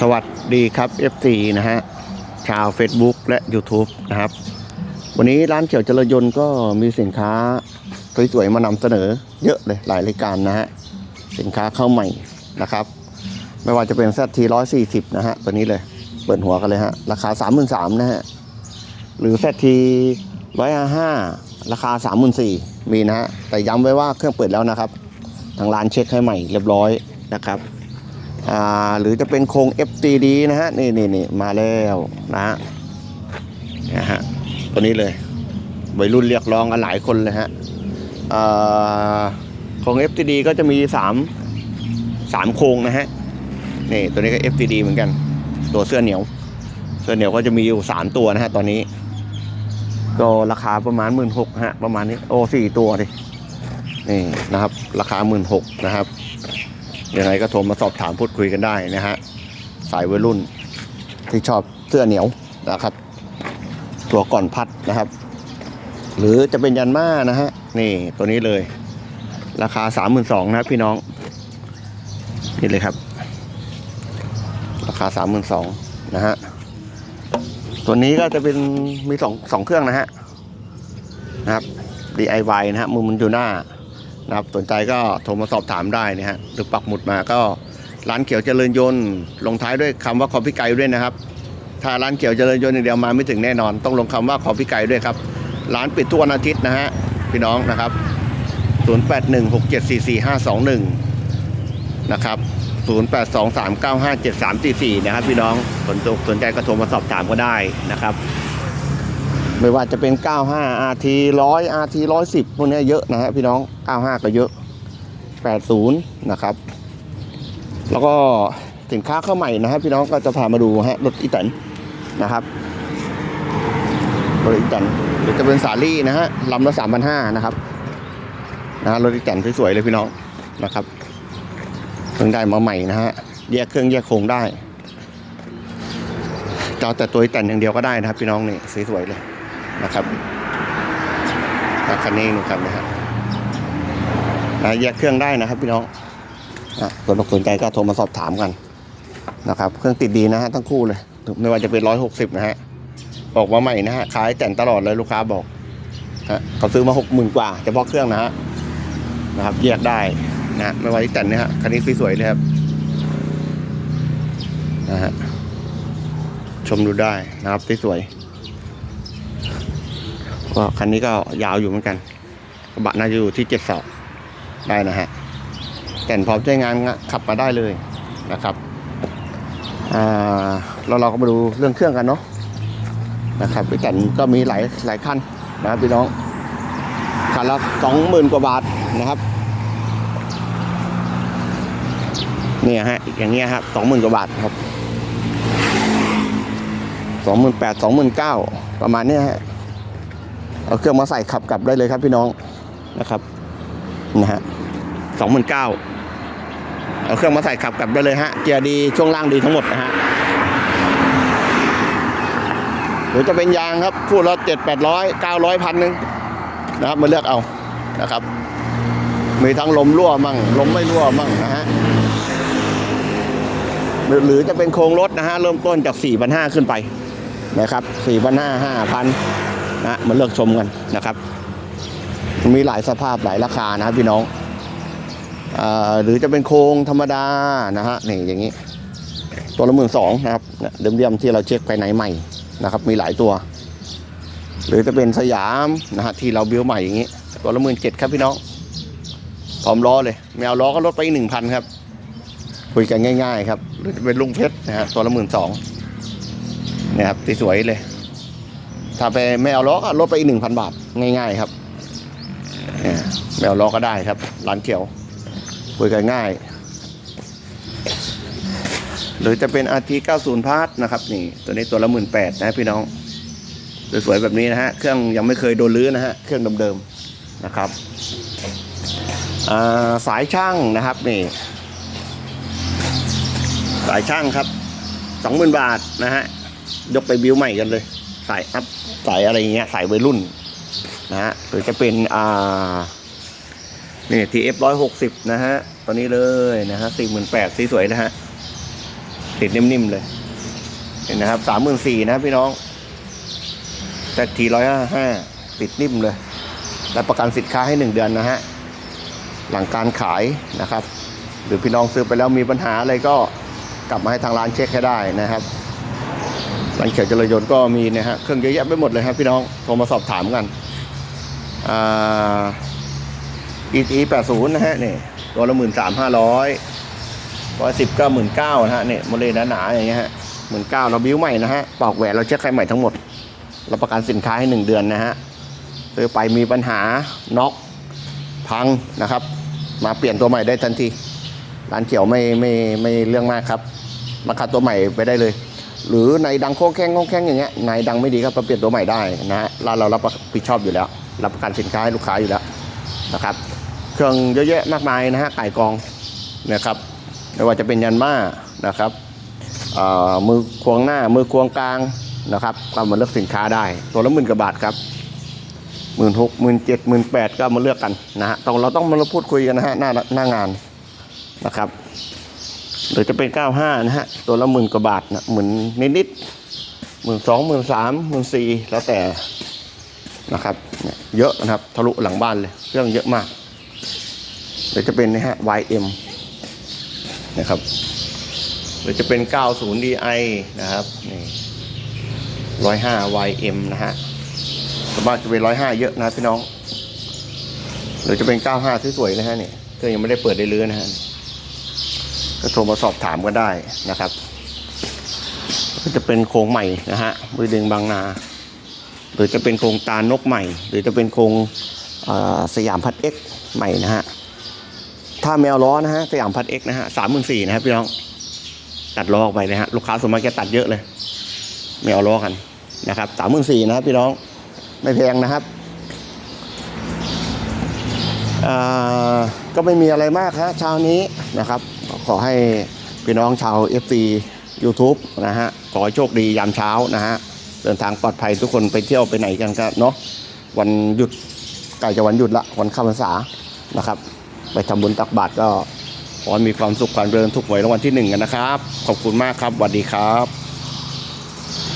สวัสดีครับ FC นะฮะชาว Facebook และ YouTube นะครับ วันนี้ร้านเขียวเจริญยนต์ก็มีสินค้าสวยๆมานำเสนอเยอะเลยหลายรายการนะฮะ สินค้าเข้าใหม่นะครับ ไม่ว่าจะเป็น ZT 140 นะฮะ ตัวนี้เลย เปิดหัวกันเลยฮะ ราคา 33,000นะฮะ หรือ ZT 155 ราคา 34,000มีนะฮะ แต่ย้ำไว้ว่าเครื่องเปิดแล้วนะครับ ทางร้านเช็คให้ใหม่เรียบร้อยนะครับ หรือจะเป็นโครง FTD นะฮะนี่นี่นี่มาแล้วนะฮะนะฮะตัวนี้เลยวัยรุ่นเรียกร้องกันหลายคนเลยฮะอ่าโครง FTD ก็จะมีสามสามโครงนะฮะนี่ตัวนี้ก็ FTD เหมือนกัน ตัวเสื้อเหนียว เสื้อเหนียวก็จะมีอยู่สามตัวนะฮะตอนนี้ ก็ราคาประมาณหมื่นหกฮะประมาณนี้โอ้สี่ตัวดินี่นะครับ ราคาหมื่นหกนะครับ ยังไงก็โทรมาสอบถามพูดคุยกันได้นะฮะสายวัยรุ่นที่ชอบเสื้อเหนียวนะครับ ตัวก่อนพัดนะครับ หรือจะเป็นยันม่านะฮะนี่ตัวนี้เลย ราคาสามหมื่นสองนะพี่น้อง นี่เลยครับ ราคาสามหมื่นสองนะฮะตัวนี้ก็จะเป็นมีสองสองเครื่องนะฮะนะครับ DIY นะฮะมุมมันอยู่หน้า นะครับสนใจก็โทรมาสอบถามได้นะฮะหรือปักหมุดมาก็ร้านเขียวเจริญยนต์ลงท้ายด้วยคำว่าขอพี่ไก่ด้วยนะครับ ถ้าร้านเขียวเจริญยนต์อย่างเดียวมาไม่ถึงแน่นอน ต้องลงคำว่าขอพี่ไก่ด้วยครับ ร้านปิดทุกวันอาทิตย์นะฮะพี่น้องนะครับ 0816745521 นะครับ 0823957344 นะครับพี่น้องสนใจสนใจก็โทรมาสอบถามก็ได้นะครับ ไม่ว่าจะเป็น 95 RT 100 RT 110 พวกนี้เยอะนะฮะพี่น้อง 95 ก็เยอะ 80 นะครับ แล้วก็สินค้าเข้าใหม่นะฮะพี่น้องก็จะพามาดูฮะรถอีแตนนะครับรถอีแตนหรือจะเป็นสาลี่นะฮะลำละ 3,500 นะครับนะฮะรถอีแตนสวยๆเลยพี่น้องนะครับเพิ่งได้มาใหม่นะฮะแยกเครื่องแยกโครงได้จะเอาแต่ตัวอีแตนอย่างเดียวก็ได้นะครับพี่น้องนี่สวยๆเลย นะครับคันนี้นะครับนะฮะอะแยกเครื่องได้นะครับพี่น้องอะตัวสนใจก็โทรมาสอบถามกันนะครับ เครื่องติดดีนะฮะทั้งคู่เลยไม่ว่าจะเป็นร้อยหกสิบนะฮะออกมาใหม่นะฮะขายแต่งตลอดเลยลูกค้าบอกฮะเขาซื้อมาหกหมื่นกว่าเฉพาะเครื่องนะฮะนะครับ แยกได้นะฮะไม่ว่าที่แต่งนะฮะคันนี้สวยๆเลยครับนะฮะชมดูได้นะครับสวยๆ ก็คันนี้ก็ยาวอยู่เหมือนกันกระบะน่าจะอยู่ที่เจ็ดศอกได้นะฮะแต่นพร้อมใช้งานขับมาได้เลยนะครับอ่าเราเราก็มาดูเรื่องเครื่องกันเนาะนะครับพี่แต่นก็มีหลายหลายคันนะครับพี่น้องคันละสองหมื่นกว่าบาทนะครับเนี่ยฮะอย่างเงี้ยครับสองหมื่นกว่าบาทครับสองหมื่นแปดสองหมื่นเก้าประมาณเนี้ยฮะ เอาเครื่องมาใส่ขับกลับได้เลยครับพี่น้องนะครับนะฮะสองหมื่นเก้าเอาเครื่องมาใส่ขับกลับได้เลยฮะเกียร์ดีช่วงล่างดีทั้งหมดนะฮะหรือจะเป็นยางครับคู่ละเจ็ดแปดร้อยเก้าร้อยพันหนึ่งนะครับมาเลือกเอานะครับ มีทั้งลมรั่วมั่งลมไม่รั่วมั่งนะฮะหรือจะเป็นโครงรถนะฮะเริ่มต้นจากสี่พันห้าขึ้นไปนะครับสี่พันห้าห้าพั นะมาเลือกชมกันนะครับ มีหลายสภาพหลายราคานะพี่น้องอหรือจะเป็นโครงธรรมดานะฮะนี่อย่างนี้ ตัวละหมื่นสองนะครับเดิมๆที่เราเช็คภายในใหม่นะครับ มีหลายตัว หรือจะเป็นสยามนะฮะที่เราบิวใหม่อย่างนี้ ตัวละหมื่นเจ็ดครับพี่น้องพร้อมล้อเลยไม่เอาล้อก็ลดไปหนึ่งพันครับคุยกันง่าย ๆ ครับ หรือจะเป็นลุงเพชรนะฮะตัวละหมื่นสองนี่ยครับสวยๆเลย ถ้าไปไม่เอาล้อก็ลดไปอีกหนึ่งพันบาทง่ายๆครับไม่เอาล้อก็ได้ครับ ร้านเขียวคุยกันง่าย หรือจะเป็น RT 90 พาร์ทนะครับนี่ ตัวนี้ตัวละหมื่นแปดนะพี่น้องสวยๆแบบนี้นะฮะ เครื่องยังไม่เคยโดนลื้อนะฮะ เครื่องเดิมๆนะครับสายช่างนะครับนี่ สายช่างครับสองหมื่นบาทนะฮะ ยกไปบิวใหม่กันเลย สายอัพสายอะไรเงี้ยสายวัยรุ่นนะฮะหรือจะเป็นอ่านี่ทีเอฟร้อยหกสิบนะฮะตัวนี้เลยนะฮะสี่หมื่นแปดสีสวยนะฮะติดนิ่มๆเลยเห็นนะครับสามหมื่นสี่นะพี่น้อง แต่ทีร้อยห้าติดนิ่มเลยและประกันสินค้าให้หนึ่งเดือนนะฮะหลังการขายนะครับ หรือพี่น้องซื้อไปแล้วมีปัญหาอะไรก็กลับมาให้ทางร้านเช็คให้ได้นะครับ ร้านเขียวจรยนต์ก็มีนะฮะเครื่องเยอะแยะไปหมดเลยครับพี่น้องโทรมาสอบถามกันอ่า ET 80นะฮะนี่ตัวละหมื่นสามห้าร้อยร้อยสิบก็หมื่นเก้านะฮะเนี่ยโมเลหนาๆอย่างเงี้ยฮะหมื่นเก้าเราบิ้วใหม่นะฮะปอกแหวนเราเช็คให้ใหม่ทั้งหมดเรับประกันสินค้าให้หนึ่งเดือนนะฮะซื้อไปมีปัญหาน็อกพังนะครับ มาเปลี่ยนตัวใหม่ได้ทันทีร้านเขียวไม่ไม่ไม่เรื่องมากครับ มาคัดตัวใหม่ไปได้เลย หรือในดังโค้งแข้งโค้งแข้งอย่างเงี้ยในดังไม่ดีก็มาเปลี่ยนตัวใหม่ได้นะฮะร้านเรารับผิดชอบอยู่แล้ว รับประกันสินค้าให้ลูกค้าอยู่แล้วนะครับ เครื่องเยอะแยะมากมายนะฮะไก่กองนะครับไม่ว่าจะเป็นยันมานะครับมือควงหน้ามือควงกลางนะครับก็มาเลือกสินค้าได้ ตัวละหมื่นกว่าบาทครับหมื่นหกหมื่นเจ็ดหมื่นแปดก็มาเลือกกันนะฮะต้องเราต้องมาพูดคุยกันนะฮะหน้าหน้างานนะครับ หรือจะเป็น 95 นะฮะ ตัวละหมื่นกว่าบาทนะหมื่นนิดๆหมื่นสองหมื่นสามหมื่นสี่แล้วแต่นะครับเนี่ยเยอะนะครับ ทะลุหลังบ้านเลย เครื่องเยอะมากหรือจะเป็นนะฮะ YM นะครับหรือจะเป็น 90 DI นะครับนี่105 YM นะฮะสมมติจะเป็น 105 เยอะนะพี่น้องหรือจะเป็น 95 สวยๆนะฮะเนี่ยเครื่องยังไม่ได้เปิดได้เรื้อนะฮะ ก็โทรมาสอบถามกันได้นะครับ ก็จะเป็นโครงใหม่นะฮะมือดึงบางนา หรือจะเป็นโครงตาลนกใหม่ หรือจะเป็นโครงสยามพัดเอ็กใหม่นะฮะถ้าแมวล้อนะฮะสยามพัดเอ็กนะฮะสามหมื่นสี่นะครับพี่น้องตัดล้อออกไปนะฮะลูกค้าส่วนมากจะตัดเยอะเลย แมวล้อกันนะครับสามหมื่นสี่นะครับพี่น้องไม่แพงนะครับอ่าก็ไม่มีอะไรมากฮะเช้านี้นะครับ ขอให้พี่น้องชาว FC YouTube นะฮะ ขอให้โชคดียามเช้านะฮะ เดินทางปลอดภัยทุกคนไปเที่ยวไปไหนกันก็เนาะวันหยุดใกล้จะวันหยุดละวันเข้าพรรษานะครับ ไปทำบุญตักบาตรก็ขอให้มีความสุขความเจริญทุกหวยรางวัลที่หนึ่งกันนะครับ ขอบคุณมากครับสวัสดีครับ